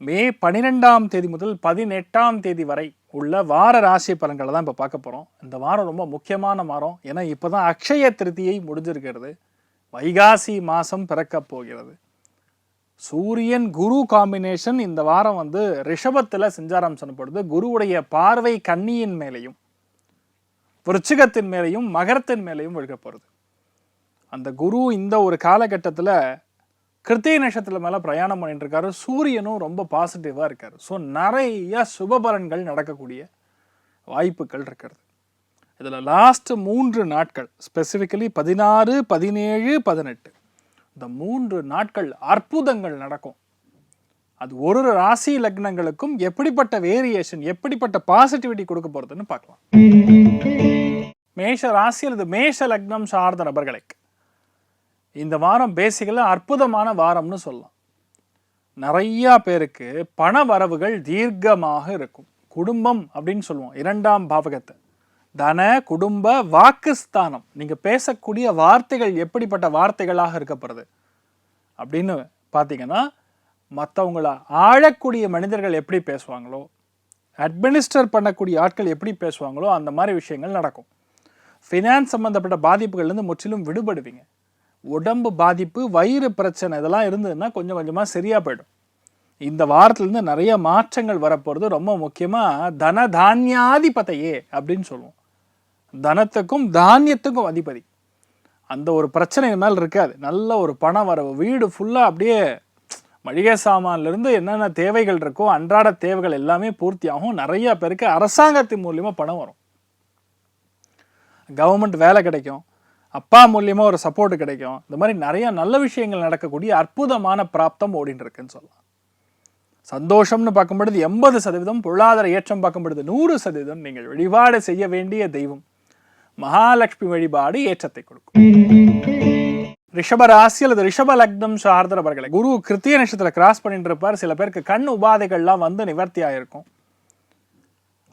மே பன்னிரெண்டாம் தேதி முதல் பதினெட்டாம் தேதி வரை உள்ள வார ராசி பலன்களை தான் இப்போ பார்க்க போகிறோம் இந்த வாரம் ரொம்ப முக்கியமான வாரம். ஏன்னா இப்போ தான் அக்ஷய திருதியை முடிஞ்சிருக்கிறது. வைகாசி மாதம் பிறக்கப் போகிறது. சூரியன் குரு காம்பினேஷன் இந்த வாரம் வந்து ரிஷபத்தில் செஞ்சாரம் சொல்லப்படுது குருவுடைய பார்வை கன்னியின் மேலேயும் விருச்சிகத்தின் மேலேயும் மகரத்தின் மேலேயும் விழுக போகிறது அந்த குரு இந்த ஒரு காலகட்டத்தில் கிருத்திகை நட்சத்திரம் மேலே பிரயாணம் பண்ணிட்டு இருக்காரு சூரியனும் ரொம்ப பாசிட்டிவாக இருக்கார். ஸோ நிறைய சுபபலன்கள் நடக்கக்கூடிய வாய்ப்புகள் இருக்கிறது. இதில் லாஸ்ட் மூன்று நாட்கள் ஸ்பெசிஃபிக்கலி பதினாறு பதினேழு பதினெட்டு. இந்த மூன்று நாட்கள் அற்புதங்கள் நடக்கும். அது ஒரு ஒரு ராசி லக்னங்களுக்கும் எப்படிப்பட்ட வேரியேஷன் எப்படிப்பட்ட பாசிட்டிவிட்டி கொடுக்க போகிறதுன்னு பார்க்கலாம். மேஷ ராசி அல்லது மேஷ லக்னம் சார்ந்த நபர்களுக்கு இந்த வாரம் பேசிக்கலாக அற்புதமான வாரம்னு சொல்லலாம். நிறையா பேருக்கு பண வரவுகள் தீர்க்கமாக இருக்கும். குடும்பம் அப்படின்னு சொல்லுவோம். இரண்டாம் பாவகத்தை. தன குடும்ப வாக்குஸ்தானம். நீங்கள் பேசக்கூடிய வார்த்தைகள் எப்படிப்பட்ட வார்த்தைகளாக இருக்கப்படுறது அப்படின்னு பார்த்தீங்கன்னா மற்றவங்கள ஆழக்கூடிய மனிதர்கள் எப்படி பேசுவாங்களோ அட்மினிஸ்டர் பண்ணக்கூடிய ஆட்கள் எப்படி பேசுவாங்களோ அந்த மாதிரி விஷயங்கள் நடக்கும். ஃபினான்ஸ் சம்மந்தப்பட்ட பாதிப்புகள்லேருந்து முற்றிலும் விடுபடுவீங்க. உடம்பு பாதிப்பு வயிறு பிரச்சனை இதெல்லாம் இருந்ததுன்னா கொஞ்சம் கொஞ்சமாக சரியாக போயிடும். இந்த வாரத்துலேருந்து நிறைய மாற்றங்கள் வரப்போகிறது ரொம்ப முக்கியமாக தன தானியாதிபதையே அப்படின்னு சொல்லுவோம். தனத்துக்கும் தானியத்துக்கும் அதிபதி. அந்த ஒரு பிரச்சனை மேல் இருக்காது. நல்ல ஒரு பண வரவு வீடு ஃபுல்லாக அப்படியே மளிகை சாமான்லேருந்து என்னென்ன தேவைகள் இருக்கோ அன்றாட தேவைகள் எல்லாமே பூர்த்தி ஆகும். நிறைய பேருக்கு அரசாங்கத்தின் மூலியமாக பணம் வரும். கவர்மெண்ட் வேலை கிடைக்கும். அப்பா மூலியமாக ஒரு சப்போர்ட் கிடைக்கும். இந்த மாதிரி நிறைய நல்ல விஷயங்கள் நடக்கக்கூடிய அற்புதமான பிராப்தம் ஓடின்னு இருக்குன்னு சொல்லலாம். சந்தோஷம்னு பார்க்கும்பொழுது எண்பது சதவீதம் பொருளாதார ஏற்றம் பார்க்கும்பொழுது நூறு சதவீதம் நீங்கள் வழிபாடு செய்ய வேண்டிய தெய்வம். மகாலட்சுமி வழிபாடு ஏற்றத்தை கொடுக்கும். ரிஷப ராசி அல்லது ரிஷப லக்னம் சார்ந்தவர்களை குரு கிருத்திய நட்சத்திரத்தில் கிராஸ் பண்ணிட்டு இருப்பார் சில பேருக்கு கண் உபாதைகள்லாம் வந்து நிவர்த்தி ஆயிருக்கும்.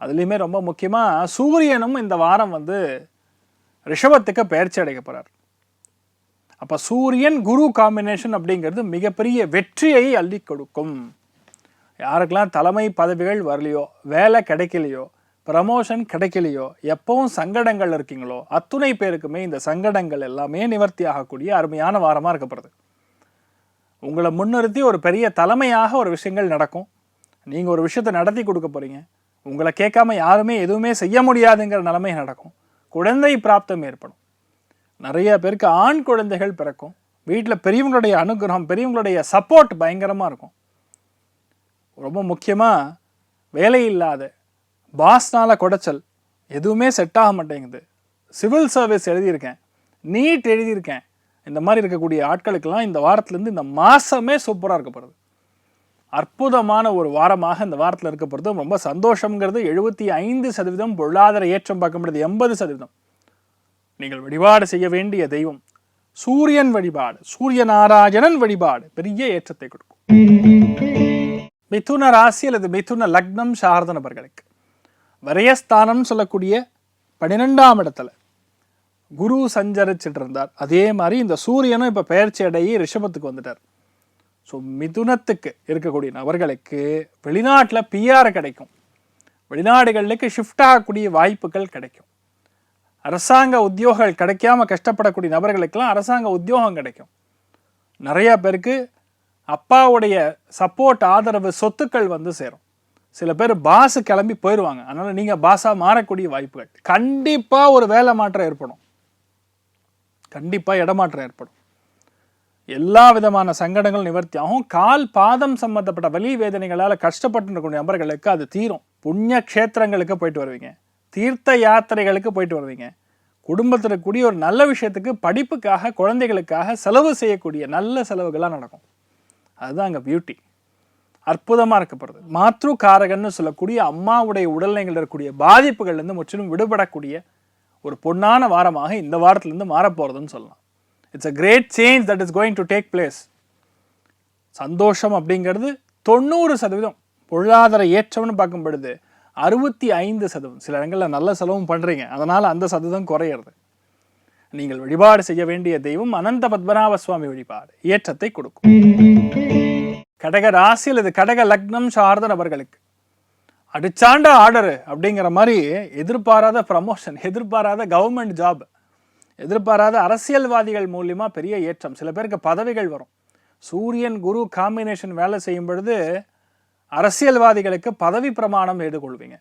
அதுலேயுமே ரொம்ப முக்கியமாக சூரியனும் இந்த வாரம் வந்து ரிஷபத்துக்கு பயிற்சி அடைக்க போகிறார் அப்போ சூரியன் குரு காம்பினேஷன் அப்படிங்கிறது மிகப்பெரிய வெற்றியை அள்ளி கொடுக்கும். யாருக்கெல்லாம் தலைமை பதவிகள் வரலையோ வேலை கிடைக்கலையோ ப்ரமோஷன் கிடைக்கலையோ எப்பவும் சங்கடங்கள் இருக்கீங்களோ அத்துணை பேருக்குமே இந்த சங்கடங்கள் எல்லாமே நிவர்த்தி ஆகக்கூடிய அருமையான வாரமாக இருக்கப்படுது உங்களை முன்னிறுத்தி ஒரு பெரிய தலைமையாக ஒரு விஷயங்கள் நடக்கும். நீங்கள் ஒரு விஷயத்தை நடத்தி கொடுக்க போகிறீங்க உங்களை கேட்காம யாருமே எதுவுமே செய்ய முடியாதுங்கிற நிலைமை நடக்கும். குழந்தை பிராப்தம் ஏற்படும். நிறைய பேருக்கு ஆண் குழந்தைகள் பிறக்கும். வீட்டில் பெரியவங்களுடைய அனுகிரகம் பெரியவங்களுடைய சப்போர்ட் பயங்கரமாக இருக்கும். ரொம்ப முக்கியமாக வேலை இல்லாத பாஸ்னால் குடைச்சல் எதுவுமே செட் ஆக மாட்டேங்குது. சிவில் சர்வீஸ் எழுதியிருக்கேன். நீட் எழுதியிருக்கேன். இந்த மாதிரி இருக்கக்கூடிய ஆட்களுக்கெல்லாம் இந்த வாரத்துலேருந்து இந்த மாதமே சூப்பராக இருக்கப்படுது அற்புதமான ஒரு வாரமாக இந்த வாரத்தில் இருக்கப்படுறது ரொம்ப சந்தோஷங்கிறது எழுபத்தி ஐந்து சதவீதம் பொருளாதார ஏற்றம் பார்க்க முடியாது எண்பது சதவீதம். நீங்கள் வழிபாடு செய்ய வேண்டிய தெய்வம் சூரியன் வழிபாடு சூரிய நாராயணன் வழிபாடு பெரிய ஏற்றத்தை கொடுக்கும். மிதுன ராசி அல்லது மிதுன லக்னம் சாரத நபர்களுக்கு வரையஸ்தானம் சொல்லக்கூடிய பன்னிரெண்டாம் இடத்துல குரு சஞ்சரிச்சிட்டு இருந்தார். அதே மாதிரி இந்த சூரியனும் இப்போ பெயர்ச்சி அடையி ரிஷபத்துக்கு வந்துட்டார். ஸோ மிதுனத்துக்கு இருக்கக்கூடிய நபர்களுக்கு வெளிநாட்டில் பிஆர் கிடைக்கும். வெளிநாடுகளுக்கு ஷிஃப்ட் ஆகக்கூடிய வாய்ப்புகள் கிடைக்கும். அரசாங்க உத்தியோகங்கள் கிடைக்காம கஷ்டப்படக்கூடிய நபர்களுக்கெல்லாம் அரசாங்க உத்தியோகம் கிடைக்கும். நிறையா பேருக்கு அப்பாவுடைய சப்போர்ட் ஆதரவு சொத்துக்கள் வந்து சேரும். சில பேர் பாஸு கிளம்பி போயிடுவாங்க அதனால் நீங்கள் பாஸாக மாறக்கூடிய வாய்ப்புகள். கண்டிப்பாக ஒரு வேலை மாற்றம் ஏற்படும். கண்டிப்பாக இடமாற்றம் ஏற்படும். எல்லா விதமான சங்கடங்களும் நிவர்த்தி. ஆகும் கால் பாதம் சம்பந்தப்பட்ட வலி வேதனைகளால் கஷ்டப்பட்டு இருக்கக்கூடிய நபர்களுக்கு அது தீரும். புண்ணிய க்ஷேத்திரங்களுக்கு போயிட்டு வருவீங்க. தீர்த்த யாத்திரைகளுக்கு போயிட்டு வருவீங்க. குடும்பத்தில் கூடிய ஒரு நல்ல விஷயத்துக்கு படிப்புக்காக குழந்தைகளுக்காக செலவு செய்யக்கூடிய நல்ல செலவுகள்லாம் நடக்கும். அதுதான் அங்கே பியூட்டி அற்புதமாக இருக்கப்படுது. மாத்ரு காரகன்னு சொல்லக்கூடிய அம்மாவுடைய உடல்நிலைகள் இருக்கக்கூடிய பாதிப்புகள்லேருந்து முற்றிலும் விடுபடக்கூடிய ஒரு பொன்னான வாரமாக இந்த வாரத்திலேருந்து மாறப்போகிறதுன்னு சொல்லலாம். It's a great change that is going to take place சந்தோஷம் அப்படிங்கிறது தொண்ணூறு சதவீதம் பொருளாதார ஏற்றம்னு பார்க்கும் பொழுது அறுபத்தி ஐந்து சதவீதம். சில இடங்களில் நல்ல செலவும் பண்ணுறீங்க அதனால் அந்த சதவீதம் குறையிறது. நீங்கள் வழிபாடு செய்ய வேண்டிய தெய்வம் அனந்த பத்மநாப சுவாமி வழிபாடு. ஏற்றத்தை கொடுக்கும். கடக ராசி அல்லது கடக லக்னம் சார்ந்த நபர்களுக்கு. அடிச்சாண்ட ஆர்டரு அப்படிங்கிற மாதிரி எதிர்பாராத ப்ரமோஷன் எதிர்பாராத கவர்மெண்ட் ஜாப் எதிர்பாராத அரசியல்வாதிகள் மூலியமாக பெரிய ஏற்றம். சில பேருக்கு பதவிகள் வரும். சூரியன் குரு காம்பினேஷன் வேலை செய்யும் பொழுது அரசியல்வாதிகளுக்கு பதவி பிரமாணம் எடுக்கொள்வீங்க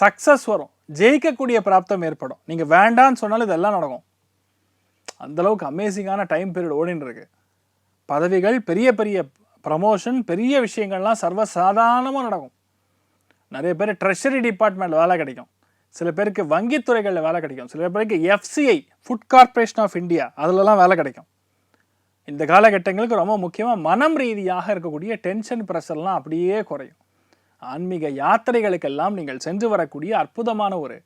சக்ஸஸ் வரும். ஜெயிக்கக்கூடிய பிராப்தம் ஏற்படும். நீங்கள் வேண்டான்னு சொன்னாலும் இதெல்லாம் நடக்கும். அந்தளவுக்கு அமேசிங்கான டைம் பீரியட் ஓடின்னு இருக்கு பதவிகள் பெரிய பெரிய ப்ரமோஷன் பெரிய விஷயங்கள்லாம் சர்வசாதாரணமாக நடக்கும். நிறைய பேர் ட்ரெஷரி டிபார்ட்மெண்ட் வேலை கிடைக்கும். சில பேருக்கு வங்கித்துறைகளில் வேலை கிடைக்கும். சில பேருக்கு FCI food corporation of India அதிலலாம் வேலை கிடைக்கும். இந்த காலகட்டங்களுக்கு ரொம்ப முக்கியமாக மனம் ரீதியாக இருக்கக்கூடிய டென்ஷன் ப்ரெஷர்லாம் அப்படியே குறையும். ஆன்மீக யாத்திரைகளுக்கெல்லாம் நீங்கள் சென்று வரக்கூடிய அற்புதமான ஒரு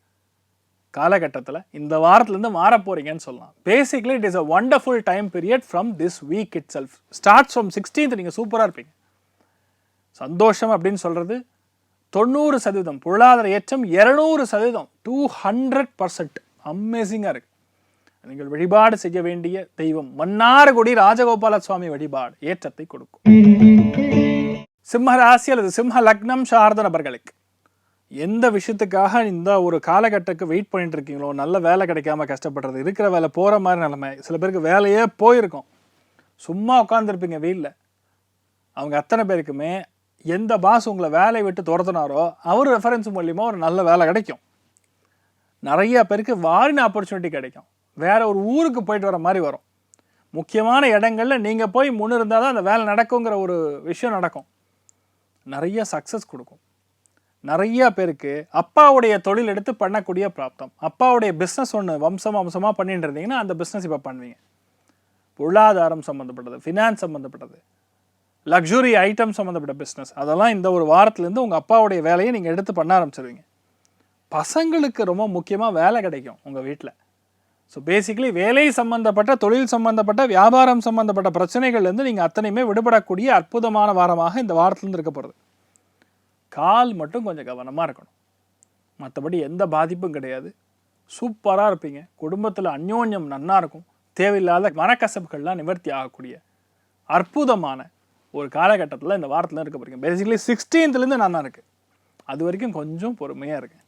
காலகட்டத்தில் இந்த வாரத்துலேருந்து மாற போகிறீங்கன்னு சொல்லலாம். Basically it is a wonderful time period from this week itself starts from sixteenth நீங்கள் சூப்பராக இருப்பீங்க. சந்தோஷம் அப்படின்னு சொல்கிறது தொண்ணூறு சதவீதம் பொருளாதார ஏற்றம் இரநூறு சதவீதம் டூ ஹண்ட்ரட் பர்சன்ட் அமேசிங்காக இருக்கு. நீங்கள் வழிபாடு செய்ய வேண்டிய தெய்வம் மன்னார்குடி ராஜகோபால சுவாமி வழிபாடு ஏற்றத்தை கொடுக்கும். சிம்ம ராசி அல்லது சிம்ம லக்னம் சார்ந்த நபர்களுக்கு எந்த விஷயத்துக்காக இந்த ஒரு காலகட்டத்துக்கு வெயிட் பண்ணிட்டு இருக்கீங்களோ நல்ல வேலை கிடைக்காம கஷ்டப்படுறது இருக்கிற வேலை போகிற மாதிரி நிலைமை சில பேருக்கு வேலையே போயிருக்கும். சும்மா உட்காந்துருப்பீங்க வெயிலில். அவங்க அத்தனை பேருக்குமே எந்த பாஸ் உங்களை வேலையை விட்டு துரத்துனாரோ அவர் ரெஃபரன்ஸ் மூலியமா ஒரு நல்ல வேலை கிடைக்கும். நிறைய பேருக்கு வாரின் ஆப்பர்ச்சுனிட்டி கிடைக்கும். வேற ஒரு ஊருக்கு போயிட்டு வர மாதிரி வரும். முக்கியமான இடங்களில் நீங்கள் போய் முன்னு இருந்தால் தான் அந்த வேலை நடக்குங்கிற ஒரு விஷயம் நடக்கும். நிறைய சக்ஸஸ் கொடுக்கும். நிறைய பேருக்கு அப்பாவுடைய தொழில் எடுத்து பண்ணக்கூடிய பிராப்தம். அப்பாவுடைய பிஸ்னஸ் ஒன்று வம்சம் வம்சமாக பண்ணிட்டு இருந்தீங்கன்னா அந்த பிஸ்னஸ் இப்போ பண்ணுவீங்க. பொருளாதாரம் சம்மந்தப்பட்டது ஃபினான்ஸ் சம்மந்தப்பட்டது லக்ஸுரி ஐட்டம் சம்மந்தப்பட்ட பிஸ்னஸ் அதெல்லாம் இந்த ஒரு வாரத்துலேருந்து உங்கள் அப்பாவுடைய வேலையை நீங்கள் எடுத்து பண்ண ஆரம்பிச்சிருவீங்க. பசங்களுக்கு ரொம்ப முக்கியமாக வேலை கிடைக்கும் உங்கள் வீட்டில் ஸோ பேசிக்கலி வேலை சம்மந்தப்பட்ட தொழில் சம்மந்தப்பட்ட வியாபாரம் சம்மந்தப்பட்ட பிரச்சனைகள்லேருந்து நீங்கள் அத்தனையுமே விடுபடக்கூடிய அற்புதமான வாரமாக இந்த வாரத்துலேருந்து இருக்க போகிறது கால் மட்டும் கொஞ்சம் கவனமாக இருக்கணும். மற்றபடி எந்த பாதிப்பும் கிடையாது. சூப்பராக இருப்பீங்க. குடும்பத்தில் அந்யோன்யம் நன்னா இருக்கும். தேவையில்லாத மனக்கசப்புகள்லாம் நிவர்த்தி ஆகக்கூடிய அற்புதமான ஒரு காலகட்டத்தில் இந்த வாரத்தில் இருக்க போறீங்க. பேசிக்கலி சிக்ஸ்டீன்த்லேருந்து நான் தான் இருக்கேன். அது வரைக்கும் கொஞ்சம் பொறுமையாக இருக்கேன்.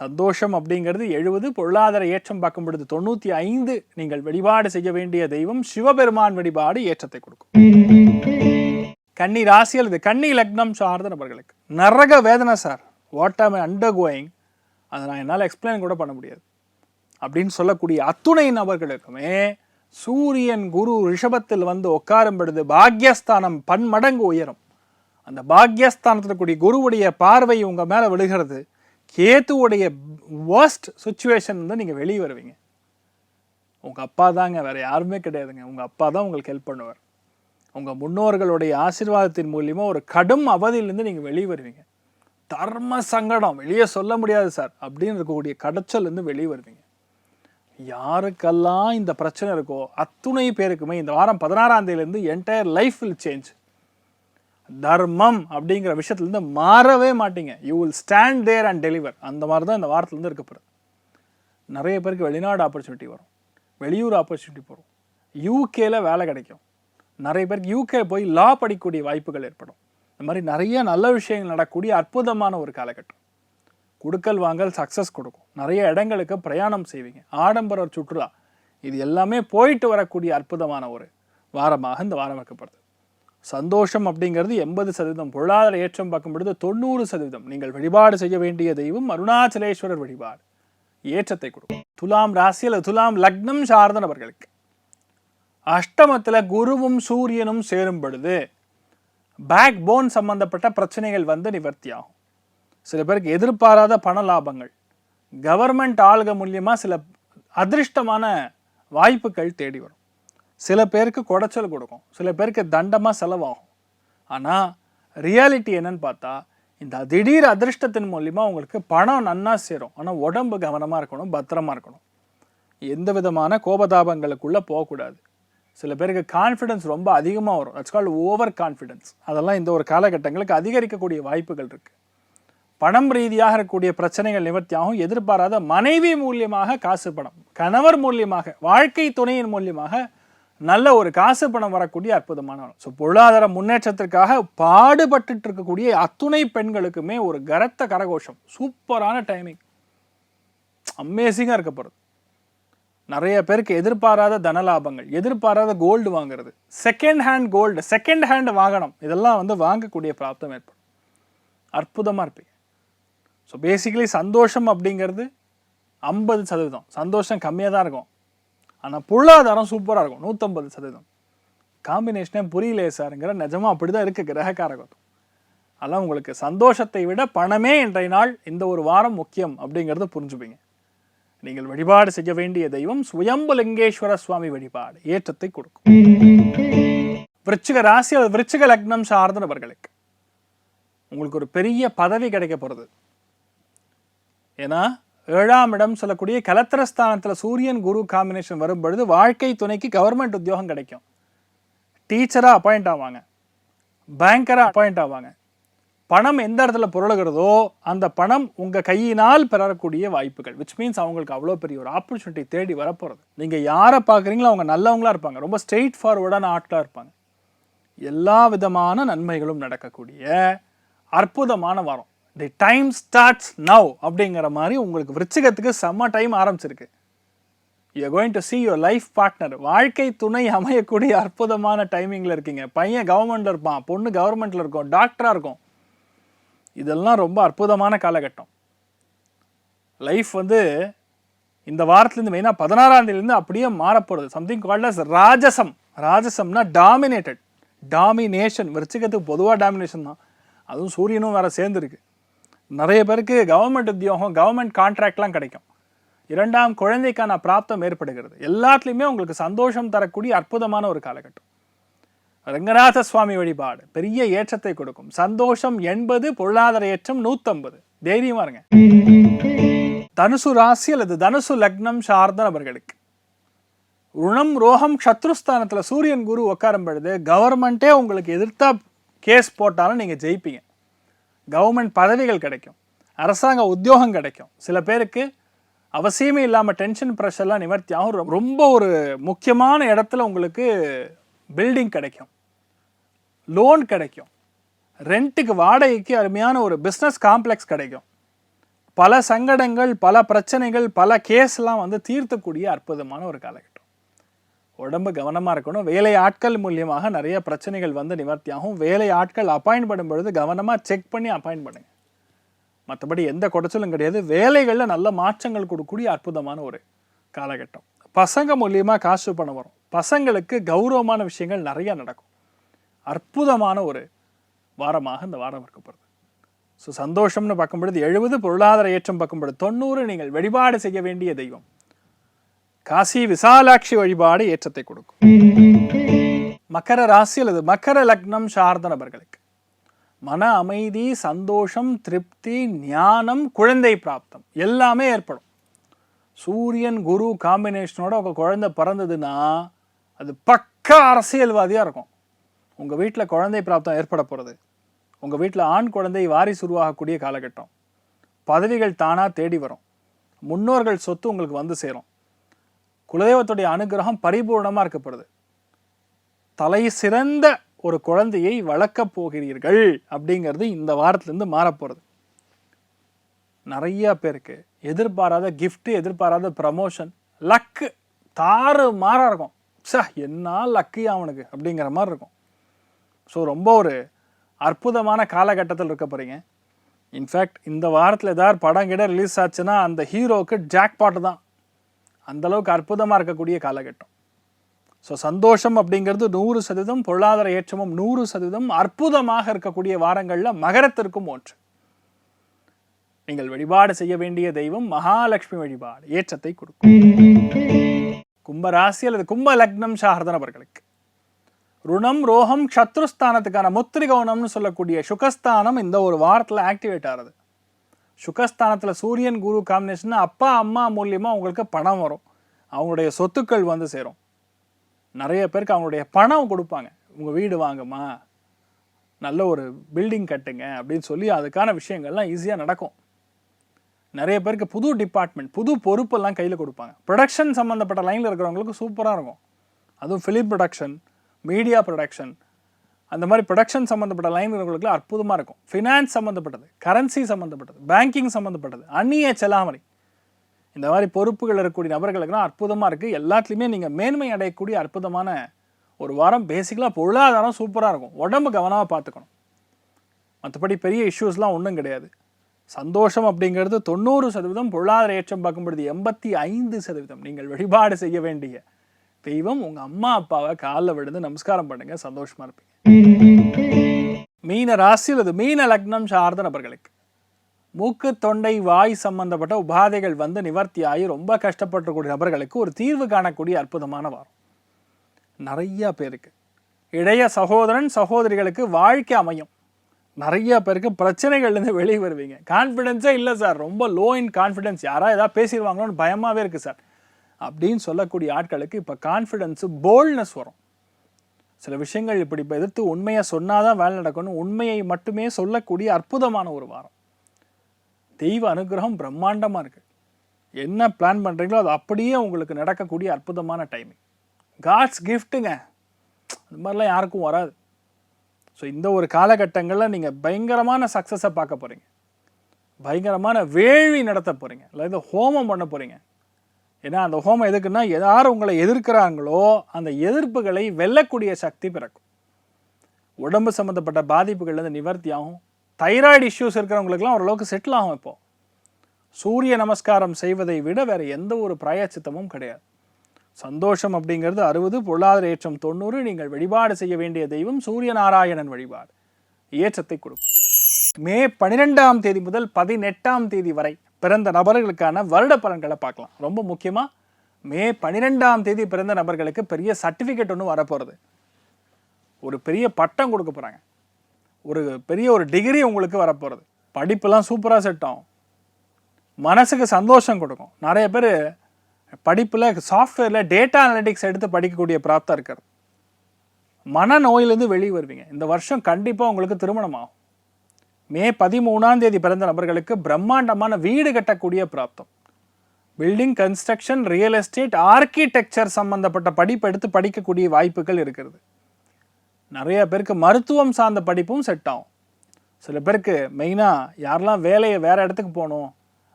சந்தோஷம் அப்படிங்கிறது எழுபது பொருளாதார ஏற்றம் பார்க்கும் பொழுது தொண்ணூற்றி ஐந்து நீங்கள் வழிபாடு செய்ய வேண்டிய தெய்வம் சிவபெருமான் வழிபாடு ஏற்றத்தை கொடுக்கும். கன்னி ராசி அல்லது கன்னி லக்னம் சார்ந்த நபர்களுக்கு. நரக வேதனை sir. What am undergoing அதை நான் என்னால் எக்ஸ்பிளைன் கூட பண்ண முடியாது. அப்படின்னு சொல்லக்கூடிய அத்துணை நபர்களுக்குமே சூரியன் குரு ரிஷபத்தில் வந்து உட்காரும் பொழுது பாக்யஸ்தானம் பன்மடங்கு உயரும். அந்த பாக்யஸ்தானத்தில் கூடிய குருவுடைய பார்வை உங்கள் மேலே விழுகிறது. கேத்துவுடைய வேர்ஸ்ட் சுச்சுவேஷன் வந்து நீங்கள் வெளியே வருவீங்க. உங்கள் அப்பா தாங்க வேறு யாருமே கிடையாதுங்க. உங்கள் அப்பா தான் உங்களுக்கு ஹெல்ப் பண்ணுவார். உங்கள் முன்னோர்களுடைய ஆசீர்வாதத்தின் மூலியமா ஒரு கடும் அவதியிலேருந்து நீங்கள் வெளியே வருவீங்க. தர்ம சங்கடம் வெளியே சொல்ல முடியாது சார். அப்படின்னு இருக்கக்கூடிய கடைச்சல் இருந்து வெளியே வருவீங்க. யாருக்கெல்லாம் இந்த பிரச்சனை இருக்கோ அத்துணை பேருக்குமே இந்த வாரம் பதினாறாம் தேதியிலேருந்து என்டையர் லைஃப் வில் சேஞ்ச் தர்மம் அப்படிங்கிற விஷயத்துலேருந்து மாறவே மாட்டீங்க. You will stand there and deliver அந்த மாதிரி தான் இந்த வாரத்துலேருந்து இருக்கப்படுது நிறைய பேருக்கு வெளிநாடு ஆப்பர்ச்சுனிட்டி வரும். வெளியூர் ஆப்பர்ச்சுனிட்டி போகும். யூகேல வேலை கிடைக்கும். நிறைய பேருக்கு யூகே போய் லா படிக்கக்கூடிய வாய்ப்புகள் ஏற்படும். இந்த மாதிரி நிறைய நல்ல விஷயங்கள் நடக்கக்கூடிய அற்புதமான ஒரு காலகட்டம். கொடுக்கல் வாங்கல் சக்ஸஸ் கொடுக்கும். நிறைய இடங்களுக்கு பிரயாணம் செய்வீங்க. ஆடம்பர சுற்றுலா. இது எல்லாமே போயிட்டு வரக்கூடிய அற்புதமான ஒரு வாரமாக இந்த வாரம் வைக்கப்படுது. சந்தோஷம் அப்படிங்கிறது எண்பது சதவீதம். பொருளாதார ஏற்றம் பார்க்கும் பொழுது தொண்ணூறு சதவீதம். நீங்கள் வழிபாடு செய்ய வேண்டிய தெய்வம் அருணாச்சலேஸ்வரர் வழிபாடு. ஏற்றத்தை கொடுக்கும். துலாம் ராசி அல்லது துலாம் லக்னம் சார்ந்த நபர்களுக்கு. அஷ்டமத்துல குருவும் சூரியனும் சேரும் பொழுது பேக் போன் சம்பந்தப்பட்ட பிரச்சனைகள் வந்து நிவர்த்தி ஆகும் சில பேருக்கு எதிர்பாராத பண லாபங்கள். கவர்மெண்ட் ஆளுக மூலியமா சில அதிர்ஷ்டமான வாய்ப்புகள் தேடி வரும். சில பேருக்கு குடைச்சல் கொடுக்கும். சில பேருக்கு தண்டமாக செலவாகும். ஆனால் ரியாலிட்டி என்னன்னு பார்த்தா இந்த திடீர் அதிர்ஷ்டத்தின் மூலிமா உங்களுக்கு பணம் நன்னா சேரும். ஆனால் உடம்பு கவனமாக இருக்கணும் பத்திரமா இருக்கணும். எந்த விதமான கோபதாபங்களுக்குள்ளே போகக்கூடாது. சில பேருக்கு கான்ஃபிடன்ஸ் ரொம்ப அதிகமாக வரும். இட்ஸ் கால்ட் ஓவர் கான்ஃபிடன்ஸ் அதெல்லாம் இந்த ஒரு காலகட்டங்களுக்கு அதிகரிக்கக்கூடிய வாய்ப்புகள் இருக்குது பணம் ரீதியாக இருக்கக்கூடிய பிரச்சனைகள் நிவர்த்தியாகும். எதிர்பாராத மனைவி மூலியமாக காசு பணம் கணவர் மூலியமாக வாழ்க்கை துணையின் மூலியமாக நல்ல ஒரு காசு பணம் வரக்கூடிய அற்புதமான ஸோ பொருளாதார முன்னேற்றத்திற்காக பாடுபட்டு இருக்கக்கூடிய அத்துணை பெண்களுக்குமே ஒரு கரத்த கரகோஷம். சூப்பரான டைமிங் அமேசிங்காக இருக்க போகிறது நிறைய பேருக்கு எதிர்பாராத தனலாபங்கள் எதிர்பாராத கோல்டு வாங்குறது. Second hand gold second hand வாகனம் இதெல்லாம் வந்து வாங்கக்கூடிய பிராப்தம் ஏற்படும். அற்புதமாக இருப்பீங்க. ஸோ பேசிக்கலி சந்தோஷம் அப்படிங்கிறது ஐம்பது சதவீதம். சந்தோஷம் கம்மியாக தான் இருக்கும். ஆனால் பொருளாதாரம் சூப்பராக இருக்கும். நூற்றம்பது சதவீதம். காம்பினேஷனே புரியலையே சாருங்கிற நிஜமாக அப்படி தான் இருக்குது கிரகக்காரகம் அதெல்லாம் உங்களுக்கு சந்தோஷத்தை விட பணமே இன்றைய நாள் இந்த ஒரு வாரம் முக்கியம் அப்படிங்கிறத புரிஞ்சுப்பீங்க. நீங்கள் வழிபாடு செய்ய வேண்டிய தெய்வம் சுயம்புலிங்கேஸ்வர சுவாமி வழிபாடு ஏற்றத்தை கொடுக்கும். விருச்சிக ராசி அல்லது விருச்சிக லக்னம் சார்ந்த நபர்களுக்கு உங்களுக்கு ஒரு பெரிய பதவி கிடைக்க போகிறது ஏன்னா ஏழாம் இடம் சொல்லக்கூடிய கலத்திரஸ்தானத்தில் சூரியன் குரு காம்பினேஷன் வரும் பொழுது வாழ்க்கை துணைக்கு கவர்மெண்ட் உத்தியோகம் கிடைக்கும். டீச்சராக அப்பாயிண்ட் ஆவாங்க. பேங்கராக அப்பாயிண்ட் ஆவாங்க. பணம் எந்த இடத்துல புரளுகிறதோ அந்த பணம் உங்கள் கையினால் பெறக்கூடிய வாய்ப்புகள் விச் மீன்ஸ் அவங்களுக்கு அவ்வளோ பெரிய ஒரு ஆப்பர்ச்சுனிட்டி தேடி வரப்போகிறது நீங்கள் யாரை பார்க்குறீங்களோ அவங்க நல்லவங்களா இருப்பாங்க. ரொம்ப ஸ்ட்ரெயிட் ஃபார்வர்டான ஆட்களாக இருப்பாங்க. எல்லா விதமான நன்மைகளும் நடக்கக்கூடிய அற்புதமான வாரம். தி டைம் ஸ்டார்ட்ஸ் நவ் அப்படிங்கிற மாதிரி உங்களுக்கு விருச்சிகத்துக்கு செம்ம டைம் ஆரம்பிச்சிருக்கு. You going to see your life partner வாழ்க்கை துணை அமையக்கூடிய அற்புதமான டைமிங்கில் இருக்கீங்க. பையன் கவர்மெண்ட்டில் இருப்பான் பொண்ணு கவர்மெண்ட்டில் இருக்கும் டாக்டராக இருக்கும். இதெல்லாம் ரொம்ப அற்புதமான காலகட்டம். லைஃப் வந்து இந்த வாரத்துலேருந்து மெயினாக பதினாறாம் தேதியிலேருந்து அப்படியே மாறப்போகிறது சம்திங் கால்ட் அஸ் ராஜசம். ராஜசம்னா டாமினேட்டட் டாமினேஷன் விருச்சிகத்துக்கு பொதுவாக டாமினேஷன் தான். அதுவும் சூரியனும் வேறு சேர்ந்துருக்கு. நிறைய பேருக்கு கவர்மெண்ட் உத்தியோகம் கவர்மெண்ட் கான்ட்ராக்ட்லாம் கிடைக்கும். இரண்டாம் குழந்தைக்கான பிராப்தம் ஏற்படுகிறது. எல்லாத்துலேயுமே உங்களுக்கு சந்தோஷம் தரக்கூடிய அற்புதமான ஒரு காலகட்டம். ரங்கநாத சுவாமி வழிபாடு பெரிய ஏற்றத்தை கொடுக்கும். சந்தோஷம் எண்பது பொருளாதார ஏற்றம் நூற்றம்பது தைரியமா இருங்க. தனுசு ராசி அல்லது தனுசு லக்னம் சார்ந்த நபர்களுக்கு. ருணம் ரோகம் சத்ருஸ்தானத்தில் சூரியன் குரு உட்காரும் பொழுது கவர்மெண்ட்டே உங்களுக்கு எதிர்த்தா கேஸ் போட்டாலும் நீங்கள் ஜெயிப்பீங்க. கவர்மெண்ட் பதவிகள் கிடைக்கும். அரசாங்க உத்தியோகம் கிடைக்கும். சில பேருக்கு அவசியமே இல்லாமல் டென்ஷன் ப்ரெஷர்லாம் நிவர்த்தி ஆகும். ரொம்ப ஒரு முக்கியமான இடத்துல உங்களுக்கு பில்டிங் கிடைக்கும். லோன் கிடைக்கும். ரெண்ட்டுக்கு வாடகைக்கு அருமையான ஒரு பிஸ்னஸ் காம்ப்ளெக்ஸ் கிடைக்கும். பல சங்கடங்கள் பல பிரச்சனைகள் பல கேஸ்லாம் வந்து தீர்த்தக்கூடிய அற்புதமான ஒரு காலகட்டம். உடம்பு கவனமாக இருக்கணும். வேலை ஆட்கள் மூலியமாக நிறைய பிரச்சனைகள் வந்து நிவர்த்தியாகும். வேலை ஆட்கள் அப்பாயின்ட் பண்ணும் பொழுது கவனமாக செக் பண்ணி அப்பாயின் பண்ணுங்க. மற்றபடி எந்த குடைச்சலும் கிடையாது. வேலைகளில் நல்ல மாற்றங்கள் கொடுக்கக்கூடிய அற்புதமான ஒரு காலகட்டம். பசங்க மூலியமாக காசு பணம் வரும். பசங்களுக்கு கௌரவமான விஷயங்கள் நிறைய நடக்கும். அற்புதமான ஒரு வாரமாக இந்த வாரம் இருக்கப்படுது ஸோ சந்தோஷம்னு பார்க்கும்பொழுது எழுபது பொருளாதார ஏற்றம் பார்க்கும்பொழுது தொண்ணூறு நீங்கள் வழிபாடு செய்ய வேண்டிய தெய்வம். காசி விசாலாட்சி வழிபாடு ஏற்றத்தை கொடுக்கும். மகர ராசி அல்லது மகர லக்னம் சார்ந்த நபர்களுக்கு மன அமைதி சந்தோஷம் திருப்தி ஞானம் குழந்தை பிராப்தம் எல்லாமே ஏற்படும். சூரியன் குரு காம்பினேஷனோட உங்க குழந்தை பிறந்ததுன்னா அது பக்கா அரசியல்வாதியாக இருக்கும். உங்கள் வீட்டில் குழந்தை பிராப்தம் ஏற்பட போகிறது உங்கள் வீட்டில் ஆண் குழந்தை வாரிசு உருவாகக்கூடிய காலகட்டம். பதவிகள் தானாக தேடி வரும். முன்னோர்கள் சொத்து உங்களுக்கு வந்து சேரும். குலதெய்வத்துடைய அனுகிரகம் பரிபூர்ணமாக இருக்கப்படுது தலை சிறந்த ஒரு குழந்தையை வளர்க்கப் போகிறீர்கள் அப்படிங்கிறது இந்த வாரத்திலேருந்து மாறப்போகிறது நிறையா பேருக்கு எதிர்பாராத கிஃப்ட்டு எதிர்பாராத ப்ரமோஷன் லக்கு தாறு மாறாக இருக்கும். ச என்ன லக்கு அவனுக்கு அப்படிங்கிற மாதிரி இருக்கும். ஸோ ரொம்ப ஒரு அற்புதமான காலகட்டத்தில் இருக்க போகிறீங்க இன்ஃபேக்ட் இந்த வாரத்தில் ஏதாவது படம் கிட்ட ரிலீஸ் ஆச்சுன்னா அந்த ஹீரோவுக்கு ஜாக்பாட் தான். அந்த அளவுக்கு அற்புதமாக இருக்கக்கூடிய காலகட்டம். ஸோ சந்தோஷம் அப்படிங்கிறது நூறு சதவீதம் பொருளாதார ஏற்றமும் நூறு சதவீதம் அற்புதமாக இருக்கக்கூடிய வாரங்களில் மகரத்திற்கும் ஒன்று. நீங்கள் வழிபாடு செய்ய வேண்டிய தெய்வம் மகாலட்சுமி வழிபாடு ஏற்றத்தை கொடுக்கும். கும்ப ராசி அல்லது கும்ப லக்னம் சார்ந்த அவர்களுக்கு ருணம் ரோகம் சத்ருஸ்தானத்துக்கான முத்திரிகோணம்னு சொல்லக்கூடிய சுகஸ்தானம் இந்த ஒரு வாரத்தில் ஆக்டிவேட் ஆகுது. சுகஸ்தானத்தில் சூரியன் குரு காம்பினேஷன் அப்பா அம்மா மூலியமாக உங்களுக்கு பணம் வரும். அவங்களுடைய சொத்துக்கள் வந்து சேரும். நிறைய பேருக்கு அவங்களுடைய பணம் கொடுப்பாங்க. உங்கள் வீடு வாங்கம்மா நல்ல ஒரு பில்டிங் கட்டுங்க அப்படின்னு சொல்லி அதுக்கான விஷயங்கள்லாம் ஈஸியாக நடக்கும். நிறைய பேருக்கு புது டிபார்ட்மெண்ட் புது பொறுப்பெல்லாம் கையில் கொடுப்பாங்க. ப்ரொடக்ஷன் சம்மந்தப்பட்ட லைனில் இருக்கிறவங்களுக்கு சூப்பராக இருக்கும். அதுவும் ஃபிலிம் ப்ரொடக்ஷன் மீடியா ப்ரொடக்ஷன் அந்த மாதிரி ப்ரொடக்ஷன் சம்மந்தப்பட்ட லைன் இருக்கிறவங்களுக்கு அற்புதமாக இருக்கும். ஃபினான்ஸ் சம்மந்தப்பட்டது கரன்சி சம்மந்தப்பட்டது பேங்கிங் சம்மந்தப்பட்டது அந்நிய செலாவணி. இந்த மாதிரி பொறுப்புகள் இருக்கக்கூடிய நபர்களுக்குலாம் அற்புதமாக இருக்குது எல்லாத்துலேயுமே நீங்கள் மேன்மை அடையக்கூடிய அற்புதமான ஒரு வாரம். பேசிக்கலாக பொருளாதாரம் சூப்பராக இருக்கும். உடம்பு கவனமாக பார்த்துக்கணும். மற்றபடி பெரிய இஷ்யூஸ்லாம் ஒன்றும் கிடையாது. சந்தோஷம் அப்படிங்கிறது தொண்ணூறு சதவீதம் பொருளாதார ஏற்றம் பார்க்கும்பொழுது எண்பத்தி ஐந்து சதவீதம். நீங்கள் வழிபாடு செய்ய வேண்டிய தெய்வம் உங்கள் அம்மா அப்பாவை காலில் விழுந்து நமஸ்காரம் பண்ணுங்க. சந்தோஷமா இருப்பீங்க. மீன ராசி அல்லது மீன லக்னம் சார்ந்த நபர்களுக்கு. மூக்கு தொண்டை வாய் சம்பந்தப்பட்ட உபாதைகள் வந்து நிவர்த்தியாகி ரொம்ப கஷ்டப்பட்டுக்கூடிய நபர்களுக்கு ஒரு தீர்வு காணக்கூடிய அற்புதமான வாரம். நிறைய பேருக்கு. இளைய சகோதரன் சகோதரிகளுக்கு வாழ்க்கை அமையும். நிறைய பேருக்கு பிரச்சனைகள்லேருந்து வெளியே வருவீங்க. கான்ஃபிடென்ஸே இல்லை சார் ரொம்ப லோ இன் கான்ஃபிடென்ஸ் யாராவது ஏதாவது பேசிடுவாங்களோன்னு பயமாகவே இருக்குது சார் அப்படின்னு சொல்லக்கூடிய ஆட்களுக்கு இப்போ கான்ஃபிடென்ஸு போல்ட்னஸ் வரும். சில விஷயங்கள் இப்படி இப்போ எதிர்த்து உண்மையை சொன்னாதான் வேலை நடக்கணும் உண்மையை மட்டுமே சொல்லக்கூடிய அற்புதமான ஒரு வாரம். தெய்வ அனுகிரகம் பிரம்மாண்டமாக இருக்குது என்ன பிளான் பண்ணுறீங்களோ அது அப்படியே உங்களுக்கு நடக்கக்கூடிய அற்புதமான டைமிங் காட்ஸ் கிஃப்ட்டுங்க அது மாதிரிலாம் யாருக்கும் வராது. ஸோ இந்த ஒரு காலகட்டங்களில் நீங்கள் பயங்கரமான சக்ஸஸை பார்க்க போகிறீங்க பயங்கரமான வேள்வி நடத்த போகிறீங்க இல்லை ஹோமம் பண்ண போகிறீங்க ஏன்னா அந்த ஹோமம் எதுக்குன்னா யார் உங்களை எதிர்க்கிறாங்களோ அந்த எதிர்ப்புகளை வெல்லக்கூடிய சக்தி பிறக்கும். உடம்பு சம்மந்தப்பட்ட பாதிப்புகள்லேருந்து நிவர்த்தி ஆகும். தைராய்டு இஷ்யூஸ் இருக்கிறவங்களுக்குலாம் ஓரளவுக்கு செட்டில் ஆகும் இப்போது சூரிய நமஸ்காரம் செய்வதை விட வேறு எந்த ஒரு பிராயச்சித்தமும் கிடையாது. சந்தோஷம் அப்படிங்கிறது அறுபது பொருளாதார ஏற்றம் தொண்ணூறு நீங்கள் வழிபாடு செய்ய வேண்டிய தெய்வம் சூரிய நாராயணன் வழிபாடு. ஏற்றத்தை கொடுக்கும். மே பன்னிரெண்டாம் தேதி முதல் பதினெட்டாம் தேதி வரை பிறந்த நபர்களுக்கான வருட பலன்களை பார்க்கலாம். ரொம்ப முக்கியமாக மே பன்னிரெண்டாம் தேதி பிறந்த நபர்களுக்கு பெரிய சர்டிஃபிகேட் ஒன்று வரப்போகிறது ஒரு பெரிய பட்டம் கொடுக்க போகிறாங்க ஒரு பெரிய ஒரு டிகிரி உங்களுக்கு வரப்போகிறது படிப்பெல்லாம் சூப்பராக செட் ஆகும். மனசுக்கு சந்தோஷம் கொடுக்கும். நிறைய பேர் படிப்பில் சாஃப்ட்வேரில் டேட்டா அனலிட்டிக்ஸ் எடுத்து படிக்கக்கூடிய பிராப்தம் இருக்கிறது. மன நோயிலேருந்து வெளியே வருவீங்க. இந்த வருஷம் கண்டிப்பாக உங்களுக்கு திருமணம் ஆகும். மே பதிமூணாம் தேதி பிறந்த நபர்களுக்கு பிரம்மாண்டமான வீடு கட்டக்கூடிய பிராப்தம். Building construction real estate architecture சம்பந்தப்பட்ட படிப்பு எடுத்து படிக்கக்கூடிய வாய்ப்புகள் இருக்கிறது. நிறைய பேருக்கு மருத்துவம் சார்ந்த படிப்பும் செட் ஆகும். சில பேருக்கு மெயினாக யாரெல்லாம் வேலையை வேறு இடத்துக்கு போகணும்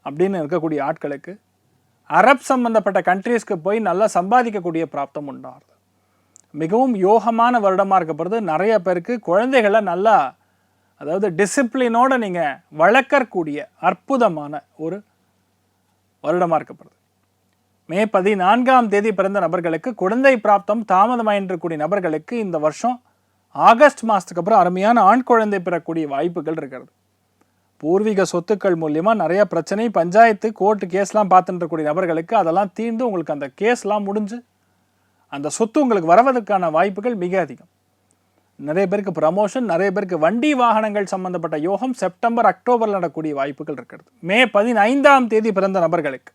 அப்படின்னு இருக்கக்கூடிய ஆட்களுக்கு அரப் சம்பந்தப்பட்ட கண்ட்ரீஸ்க்கு போய் நல்லா சம்பாதிக்கக்கூடிய பிராப்தம் உண்டாகிறது மிகவும் யோகமான வருடமாக இருக்கப்படுறது நிறைய பேருக்கு குழந்தைகளை நல்லா அதாவது டிசிப்ளினோட நீங்கள் வளர்க்கக்கூடிய அற்புதமான ஒரு வருடமாக இருக்கப்படுது. மே பதினான்காம் தேதி பிறந்த நபர்களுக்கு குழந்தை பிராப்தம் தாமதமாயின்றக்கூடிய நபர்களுக்கு இந்த வருஷம் ஆகஸ்ட் மாதத்துக்கு அப்புறம் அருமையான ஆண் குழந்தை பெறக்கூடிய வாய்ப்புகள் இருக்கிறது. பூர்வீக சொத்துக்கள் மூலியமாக நிறைய பிரச்சனை பஞ்சாயத்து கோர்ட்டு கேஸ்லாம் பார்த்துட்டு இருக்கக்கூடிய நபர்களுக்கு அதெல்லாம் தீர்ந்து உங்களுக்கு அந்த கேஸ்லாம் முடிஞ்சு அந்த சொத்து உங்களுக்கு வரவதற்கான வாய்ப்புகள் மிக அதிகம். நிறைய பேருக்கு ப்ரமோஷன் நிறைய பேருக்கு வண்டி வாகனங்கள் சம்பந்தப்பட்ட யோகம் செப்டம்பர் அக்டோபரில் நடக்கூடிய வாய்ப்புகள் இருக்கிறது. மே பதினைந்தாம் தேதி பிறந்த நபர்களுக்கு.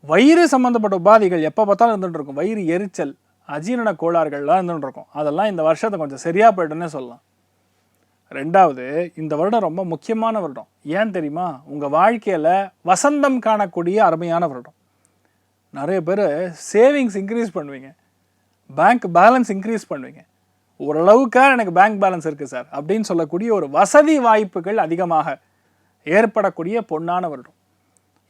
வயிறு சம்பந்தப்பட்ட உபாதிகள் எப்போ பார்த்தாலும் இருந்துகிட்டு இருக்கும். வயிறு எரிச்சல் அஜீரண கோளாறுகள்லாம் இருந்துகிட்டு இருக்கும். அதெல்லாம் இந்த வருஷத்தை கொஞ்சம் சரியாக போய்ட்டுன்னே சொல்லலாம். ரெண்டாவது இந்த வருடம் ரொம்ப முக்கியமான வருடம். ஏன் தெரியுமா? உங்கள் வாழ்க்கையில் வசந்தம் காணக்கூடிய அருமையான வருடம். நிறைய பேர் சேவிங்ஸ் இன்க்ரீஸ் பண்ணுவீங்க. பேங்க் பேலன்ஸ் இன்க்ரீஸ் பண்ணுவீங்க. ஓரளவுக்காக எனக்கு பேங்க் பேலன்ஸ் இருக்குது சார் அப்படின்னு சொல்லக்கூடிய ஒரு வசதி வாய்ப்புகள் அதிகமாக ஏற்படக்கூடிய பொண்ணான வருடம்.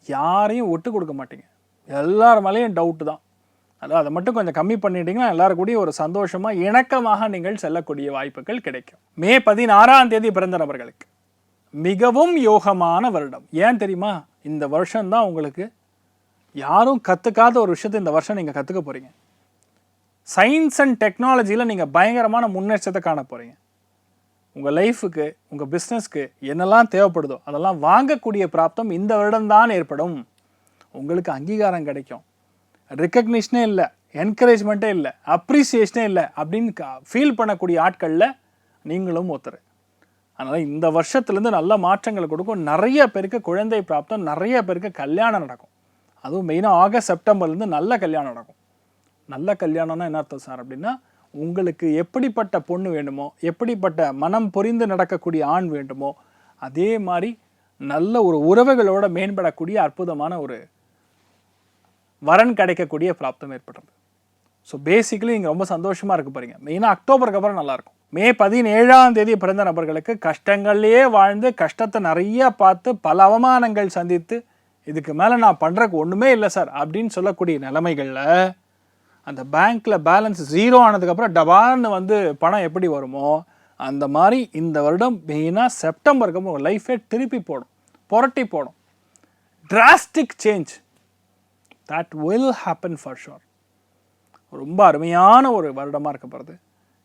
யாரையும் ஒட்டு கொடுக்க மாட்டீங்க. எல்லார் மேலேயும் டவுட்டு தான். அதாவது அதை மட்டும் கொஞ்சம் கம்மி பண்ணிட்டீங்கன்னா எல்லாரும் கூடிய ஒரு சந்தோஷமாக இணக்கமாக நீங்கள் செல்லக்கூடிய வாய்ப்புகள் கிடைக்கும். மே பதினாறாம் தேதி பிறந்த நபர்களுக்கு மிகவும் யோகமான வருடம். ஏன் தெரியுமா? இந்த வருஷம்தான் உங்களுக்கு யாரும் கற்றுக்காத ஒரு விஷயத்தை இந்த வருஷம் நீங்கள் கற்றுக்க போகிறீங்க சயின்ஸ் அண்ட் டெக்னாலஜியில் நீங்கள் பயங்கரமான முன்னேற்றத்தை காண போகிறீங்க உங்கள் லைஃபுக்கு உங்கள் பிஸ்னஸ்க்கு என்னெல்லாம் தேவைப்படுதோ அதெல்லாம் வாங்கக்கூடிய பிராப்தம் இந்த வருடம்தான் ஏற்படும். உங்களுக்கு அங்கீகாரம் கிடைக்கும். ரெக்கக்னிஷனே இல்லை என்கரேஜ்மெண்ட்டே இல்லை அப்ரிசியேஷனே இல்லை அப்படின்னு ஃபீல் பண்ணக்கூடிய ஆட்களில் நீங்களும் ஒருத்தர். அதனால் இந்த வருஷத்துலேருந்து நல்ல மாற்றங்களை கொடுக்கும். நிறைய பேருக்கு குழந்தை பிராப்தம் நிறைய பேருக்கு கல்யாணம் நடக்கும். அதுவும் மெயினாக ஆகஸ்ட் செப்டம்பர்லேருந்து நல்ல கல்யாணம் நடக்கும். நல்ல கல்யாணம்னா என்ன அர்த்தம் சார் அப்படின்னா உங்களுக்கு எப்படிப்பட்ட பொண்ணு வேண்டுமோ எப்படிப்பட்ட மனம் புரிந்து நடக்கக்கூடிய ஆண் வேண்டுமோ அதே மாதிரி நல்ல ஒரு உறவுகளோட மேம்படக்கூடிய அற்புதமான ஒரு வரன் கிடைக்கக்கூடிய பிராப்தம் ஏற்படுறது. ஸோ பேசிக்கலி நீங்கள் ரொம்ப சந்தோஷமாக இருக்க போறீங்க. மெயினாக அக்டோபருக்கு அப்புறம் நல்லாயிருக்கும். மே பதினேழாம் தேதி பிறந்த நபர்களுக்கு கஷ்டங்கள்லேயே வாழ்ந்து கஷ்டத்தை நிறைய பார்த்து பல அவமானங்கள் சந்தித்து இதுக்கு மேலே நான் பண்ணுறக்கு ஒன்றுமே இல்லை சார் அப்படின்னு சொல்லக்கூடிய நிலைமைகளில் அந்த பேங்க்கில் பேலன்ஸ் ஜீரோ ஆனதுக்கப்புறம் டபான்னு வந்து பணம் எப்படி வருமோ அந்த மாதிரி இந்த வருடம் மெயினாக செப்டம்பருக்கு அப்புறம் உங்கள் லைஃபே திருப்பி போடும் புரட்டி போடும். Drastic change that will happen for sure ரொம்ப அருமையான ஒரு வருடமாக இருக்க போகிறது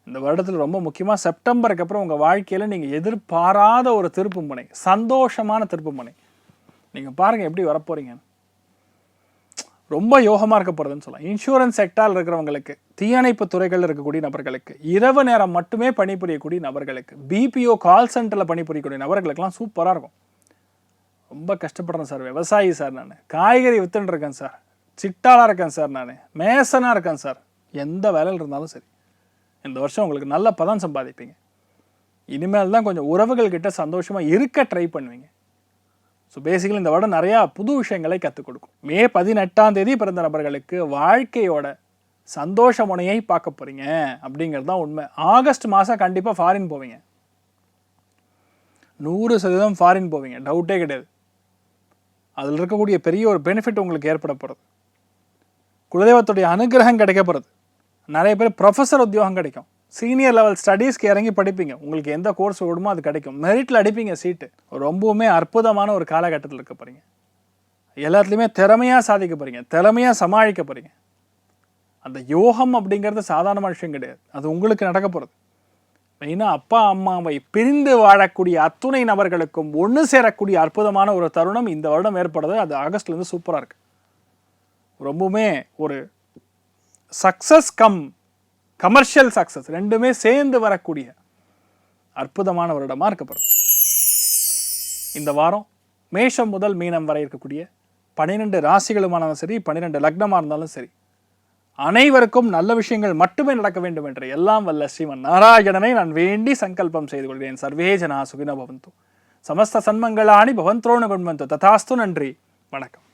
இந்த வருடத்தில் ரொம்ப முக்கியமாக செப்டம்பருக்கு அப்புறம் உங்கள் வாழ்க்கையில் நீங்கள் எதிர்பாராத ஒரு திருப்பு முனை சந்தோஷமான திருப்பு முனை நீங்கள் பாருங்கள் எப்படி வரப்போகிறீங்க ரொம்ப யோகமாக இருக்க போகிறதுன்னு சொல்லலாம் இன்சூரன்ஸ் செக்டாரில் இருக்கிறவங்களுக்கு தீயணைப்பு துறைகளில் இருக்கக்கூடிய நபர்களுக்கு இரவு நேரம் மட்டுமே பணிபுரியக்கூடிய நபர்களுக்கு பிபிஓ கால் சென்டரில் பணிபுரியக்கூடிய நபர்களுக்கெல்லாம் சூப்பராக இருக்கும். ரொம்ப கஷ்டப்படுறேன் சார் விவசாயி சார் நான். காய்கறி வித்துன்னு இருக்கேன் சார். சிட்டாலாக இருக்கேன் சார் நான். மேசனாக இருக்கேன் சார். எந்த வேலையில் இருந்தாலும் சரி. இந்த வருஷம் உங்களுக்கு நல்ல பதம் சம்பாதிப்பீங்க. இனிமேல் தான் கொஞ்சம் உறவுகள் கிட்ட சந்தோஷமாக இருக்க ட்ரை பண்ணுவீங்க. ஸோ பேசிக்கலி இந்த வருடம் நிறையா புது விஷயங்களை கற்றுக் கொடுக்கும். மே பதினெட்டாம் தேதி பிறந்த நபர்களுக்கு வாழ்க்கையோட சந்தோஷ முனையை பார்க்க போகிறீங்க அப்படிங்கிறது தான் உண்மை. ஆகஸ்ட் மாதம் கண்டிப்பாக ஃபாரின் போவீங்க. நூறு சதவீதம் ஃபாரின் போவீங்க. டவுட்டே கிடையாது. அதில் இருக்கக்கூடிய பெரிய ஒரு பெனிஃபிட் உங்களுக்கு ஏற்பட போகிறது குலதெய்வத்துடைய அனுகிரகம் கிடைக்க போகிறது நிறைய பேர் ப்ரொஃபஸர் உத்தியோகம் கிடைக்கும். சீனியர் லெவல் ஸ்டடீஸ்க்கு இறங்கி படிப்பீங்க. உங்களுக்கு எந்த கோர்ஸ் விடுமோ அது கிடைக்கும். மெரிட்டில் அடிப்பீங்க சீட்டு ரொம்பவுமே அற்புதமான ஒரு காலகட்டத்தில் இருக்க போகிறீங்க எல்லாத்துலேயுமே திறமையாக சாதிக்க போகிறீங்க திறமையாக சமாளிக்க போகிறீங்க அந்த யோகம் அப்படிங்கிறது சாதாரண விஷயம் கிடையாது. அது உங்களுக்கு நடக்க போகிறது மெயினாக அப்பா அம்மாவை பிரிந்து வாழக்கூடிய அத்துணை நபர்களுக்கும் ஒன்று சேரக்கூடிய அற்புதமான ஒரு தருணம் இந்த வருடம் ஏற்படுது அது ஆகஸ்ட்லேருந்து சூப்பராக இருக்குது ரொம்பவுமே ஒரு சக்ஸஸ் கம் கமர்ஷியல் சக்ஸஸ் ரெண்டுமே சேர்ந்து வரக்கூடிய அற்புதமான வருடமாக இருக்கப்படுது. இந்த வாரம் மேஷம் முதல் மீனம் வரை இருக்கக்கூடிய பன்னிரெண்டு ராசிகளுமானாலும் சரி பன்னிரெண்டு லக்னமாக இருந்தாலும் சரி அனைவருக்கும் நல்ல விஷயங்கள் மட்டுமே நடக்க வேண்டும் என்று எல்லாம் வல்ல ஸ்ரீமன் நாராயணனை நான் வேண்டி சங்கல்பம் செய்து கொள்கிறேன். சர்வே ஜனா சுகின பவந்து. சமஸ்த சன்மங்களாணி பவந்தோணு கொண்பந்து ததாஸ்து நன்றி. வணக்கம்.